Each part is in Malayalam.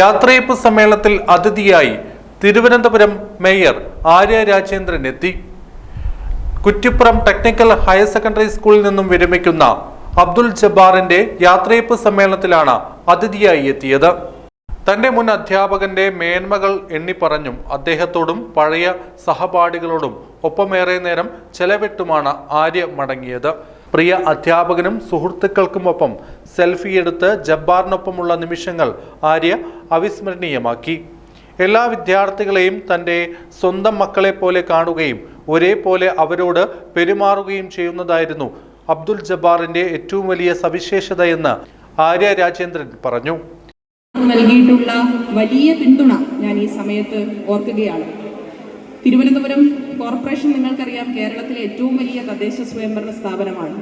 യാത്രയപ്പ് സമ്മേളനത്തിൽ അതിഥിയായി തിരുവനന്തപുരം മേയർ ആര്യ രാജേന്ദ്രൻ എത്തി. കുറ്റിപ്പുറം ടെക്നിക്കൽ ഹയർ സെക്കൻഡറി സ്കൂളിൽ നിന്നും വിരമിക്കുന്ന അബ്ദുൽ ജബ്ബാറിന്റെ യാത്രയപ്പ് സമ്മേളനത്തിലാണ് അതിഥിയായി എത്തിയത്. തന്റെ മുൻ അധ്യാപകന്റെ മേന്മകൾ എണ്ണിപ്പറഞ്ഞും അദ്ദേഹത്തോടും പഴയ സഹപാഠികളോടും ഒപ്പമേറെ നേരം ചെലവിട്ടുമാണ് ആര്യ മടങ്ങിയത്. പ്രിയ അധ്യാപകനും സുഹൃത്തുക്കൾക്കുമൊപ്പം സെൽഫി എടുത്ത് ജബ്ബാറിനൊപ്പമുള്ള നിമിഷങ്ങൾ ആര്യ അവിസ്മരണീയമാക്കി. എല്ലാ വിദ്യാർത്ഥികളെയും തന്റെ സ്വന്തം മക്കളെ പോലെ കാണുകയും ഒരേപോലെ അവരോട് പെരുമാറുകയും ചെയ്യുന്നതായിരുന്നു അബ്ദുൽ ജബ്ബാറിന്റെ ഏറ്റവും വലിയ സവിശേഷത എന്ന് ആര്യ രാജേന്ദ്രൻ പറഞ്ഞു. നൽകിയിട്ടുള്ള വലിയ പിന്തുണ ഞാൻ ഈ സമയത്ത് ഓർക്കുകയാണ്. തിരുവനന്തപുരം കോർപ്പറേഷൻ നിങ്ങൾക്കറിയാം കേരളത്തിലെ ഏറ്റവും വലിയ തദ്ദേശ സ്വയംഭരണ സ്ഥാപനമാണ്.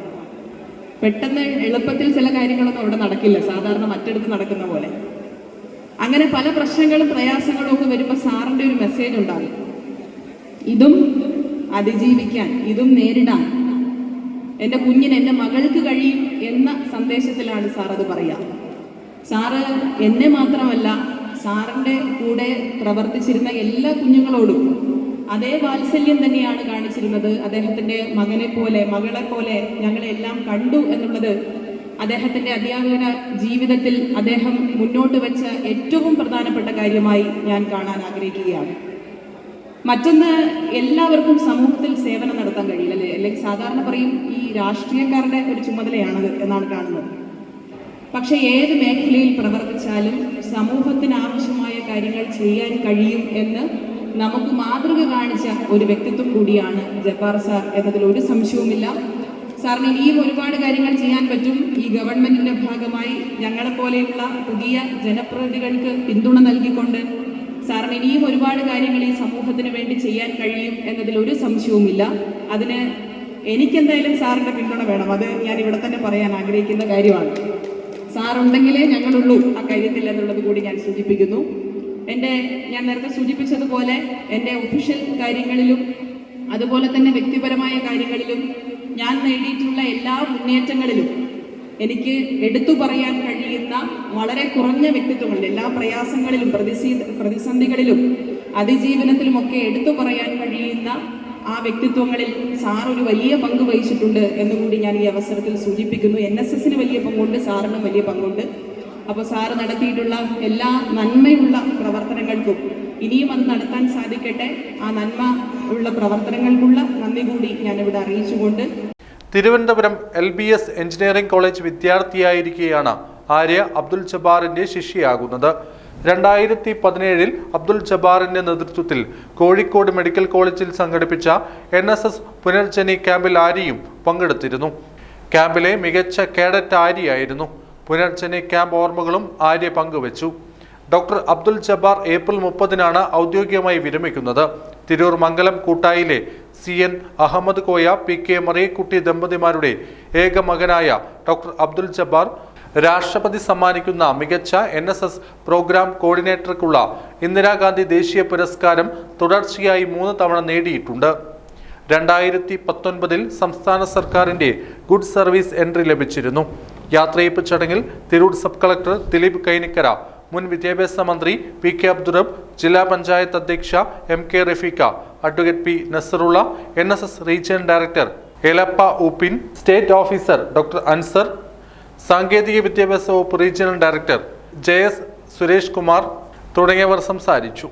പെട്ടെന്ന് എളുപ്പത്തിൽ ചില കാര്യങ്ങളൊന്നും അവിടെ നടക്കില്ല. സാധാരണ മറ്റെടുത്ത് നടക്കുന്ന പോലെ. അങ്ങനെ പല പ്രശ്നങ്ങളും പ്രയാസങ്ങളും ഒക്കെ വരുമ്പോൾ സാറിന്റെ ഒരു മെസ്സേജ് ഉണ്ടാകും ഇതും അതിജീവിക്കാൻ ഇതും നേരിടാൻ. എന്റെ കുഞ്ഞിന് എന്റെ മകൾക്ക് കഴിയും എന്ന സന്ദേശത്തിലാണ് സാർ അത് പറയുക. സാറ് എന്നെ മാത്രമല്ല സാറിന്റെ കൂടെ പ്രവർത്തിച്ചിരുന്ന എല്ലാ കുഞ്ഞുങ്ങളോടും അതേ വാത്സല്യം തന്നെയാണ് കാണിച്ചിരുന്നത്. അദ്ദേഹത്തിന്റെ മകനെ പോലെ മകളെ പോലെ ഞങ്ങളെല്ലാം കണ്ടു എന്നുള്ളത് അദ്ദേഹത്തിന്റെ അധ്യാപന ജീവിതത്തിൽ അദ്ദേഹം മുന്നോട്ട് വെച്ച ഏറ്റവും പ്രധാനപ്പെട്ട കാര്യമായി ഞാൻ കാണാൻ ആഗ്രഹിക്കുകയാണ്. മറ്റൊന്ന് എല്ലാവർക്കും സമൂഹത്തിൽ സേവനം നടത്താൻ കഴിയില്ല അല്ലേ? അല്ലെങ്കിൽ സാധാരണ പറയും ഈ രാഷ്ട്രീയക്കാരുടെ ഒരു ചുമതലയാണത് എന്നാണ് കാണുന്നത്. പക്ഷെ ഏത് മേഖലയിൽ പ്രവർത്തിച്ചാലും സമൂഹത്തിന് ആവശ്യമായ കാര്യങ്ങൾ ചെയ്യാൻ കഴിയും എന്ന് നമുക്ക് മാതൃക കാണിച്ച ഒരു വ്യക്തിത്വം കൂടിയാണ് ജപ്പാർ സാർ എന്നതിൽ ഒരു സംശയവുമില്ല. സാറിന് ഇനിയും ഒരുപാട് കാര്യങ്ങൾ ചെയ്യാൻ പറ്റും. ഈ ഗവൺമെന്റിന്റെ ഭാഗമായി ഞങ്ങളെപ്പോലെയുള്ള പുതിയ ജനപ്രതിനിധികൾക്ക് പിന്തുണ നൽകിക്കൊണ്ട് സാറിന് ഇനിയും ഒരുപാട് കാര്യങ്ങൾ ഈ സമൂഹത്തിന് വേണ്ടി ചെയ്യാൻ കഴിയും എന്നതിൽ ഒരു സംശയവുമില്ല. അതിന് എനിക്കെന്തായാലും സാറിന്റെ പിന്തുണ വേണം. അത് ഞാൻ ഇവിടെ തന്നെ പറയാൻ ആഗ്രഹിക്കുന്ന കാര്യമാണ്. സാറുണ്ടെങ്കിലേ ഞങ്ങളുള്ളൂ ആ കാര്യത്തിൽ എന്നുള്ളത് കൂടി ഞാൻ സൂചിപ്പിക്കുന്നു. എന്റെ ഞാൻ നേരത്തെ സൂചിപ്പിച്ചതുപോലെ എന്റെ ഒഫീഷ്യൽ കാര്യങ്ങളിലും അതുപോലെ തന്നെ വ്യക്തിപരമായ കാര്യങ്ങളിലും ഞാൻ നേടിയിട്ടുള്ള എല്ലാ മുന്നേറ്റങ്ങളിലും എനിക്ക് എടുത്തു പറയാൻ കഴിയുന്ന വളരെ കുറഞ്ഞ വ്യക്തിത്വങ്ങളിൽ എല്ലാ പ്രയാസങ്ങളിലും പ്രതിസീ പ്രതിസന്ധികളിലും അതിജീവനത്തിലുമൊക്കെ എടുത്തു പറയാൻ കഴിയുന്ന ആ വ്യക്തിത്വങ്ങളിൽ സാർ ഒരു വലിയ പങ്ക് വഹിച്ചിട്ടുണ്ട് എന്നുകൂടി ഞാൻ ഈ അവസരത്തിൽ സൂചിപ്പിക്കുന്നു. എൻ എസ് എസിന് വലിയ പങ്കുണ്ട് സാറിനും വലിയ പങ്കുണ്ട്. അപ്പോൾ സാറ് നടത്തിയിട്ടുള്ള എല്ലാ നന്മയുള്ള പ്രവർത്തനങ്ങൾക്കും ഇനിയും അത് നടത്താൻ സാധിക്കട്ടെ. ആ നന്മ ഉള്ള പ്രവർത്തനങ്ങൾക്കുള്ള നന്ദി കൂടി ഞാനിവിടെ അറിയിച്ചുകൊണ്ട്. Thiruvananthapuram L B S engineering college വിദ്യാർത്ഥിയായിരിക്കെയാണ് Arya Abdul ജബാറിന്റെ ശിഷ്യയാകുന്നത്. രണ്ടായിരത്തി പതിനേഴിൽ അബ്ദുൽ ജബാറിന്റെ നേതൃത്വത്തിൽ കോഴിക്കോട് മെഡിക്കൽ കോളേജിൽ സംഘടിപ്പിച്ച എൻ എസ് എസ് പുനർജനി ക്യാമ്പിൽ ആര്യയും പങ്കെടുത്തിരുന്നു. ക്യാമ്പിലെ മികച്ച കേഡറ്റ് ആര്യയായിരുന്നു പുനർജനി ക്യാമ്പ് ഓർമ്മകളും ആര്യ പങ്കുവച്ചു. ഡോക്ടർ അബ്ദുൽ ജബ്ബാർ ഏപ്രിൽ മുപ്പതിനാണ് ഔദ്യോഗികമായി വിരമിക്കുന്നത്. Tirur Mangalam കൂട്ടായിലെ C N Ahammed Koya P K Mariyakutty ദമ്പതിമാരുടെ ഏക മകനായ ഡോക്ടർ അബ്ദുൽ ജബ്ബാർ രാഷ്ട്രപതി സമ്മാനിക്കുന്ന മികച്ച എൻ എസ് എസ് പ്രോഗ്രാം കോർഡിനേറ്റർക്കുള്ള ഇന്ദിരാഗാന്ധി ദേശീയ പുരസ്കാരം തുടർച്ചയായി മൂന്ന് തവണ നേടിയിട്ടുണ്ട്. രണ്ടായിരത്തി പത്തൊൻപതിൽ സംസ്ഥാന സർക്കാരിന്റെ ഗുഡ് സർവീസ് എൻട്രി ലഭിച്ചിരുന്നു. യാത്രയപ്പ് ചടങ്ങിൽ തിരൂർ സബ് കളക്ടർ ദിലീപ് കൈനിക്കര മുൻ വിദ്യാഭ്യാസ മന്ത്രി പി കെ അബ്ദുറബ് ജില്ലാ പഞ്ചായത്ത് അധ്യക്ഷ M K Rafeeqa advocate P Nasarulla N S S region director എലപ്പ ഉപ്പിൻ സ്റ്റേറ്റ് ഓഫീസർ ഡോക്ടർ അൻസർ സാങ്കേതിക വിദ്യാഭ്യാസ വകുപ്പ് regional director J S Suresh Kumar തുടങ്ങിയവർ സംസാരിച്ചു.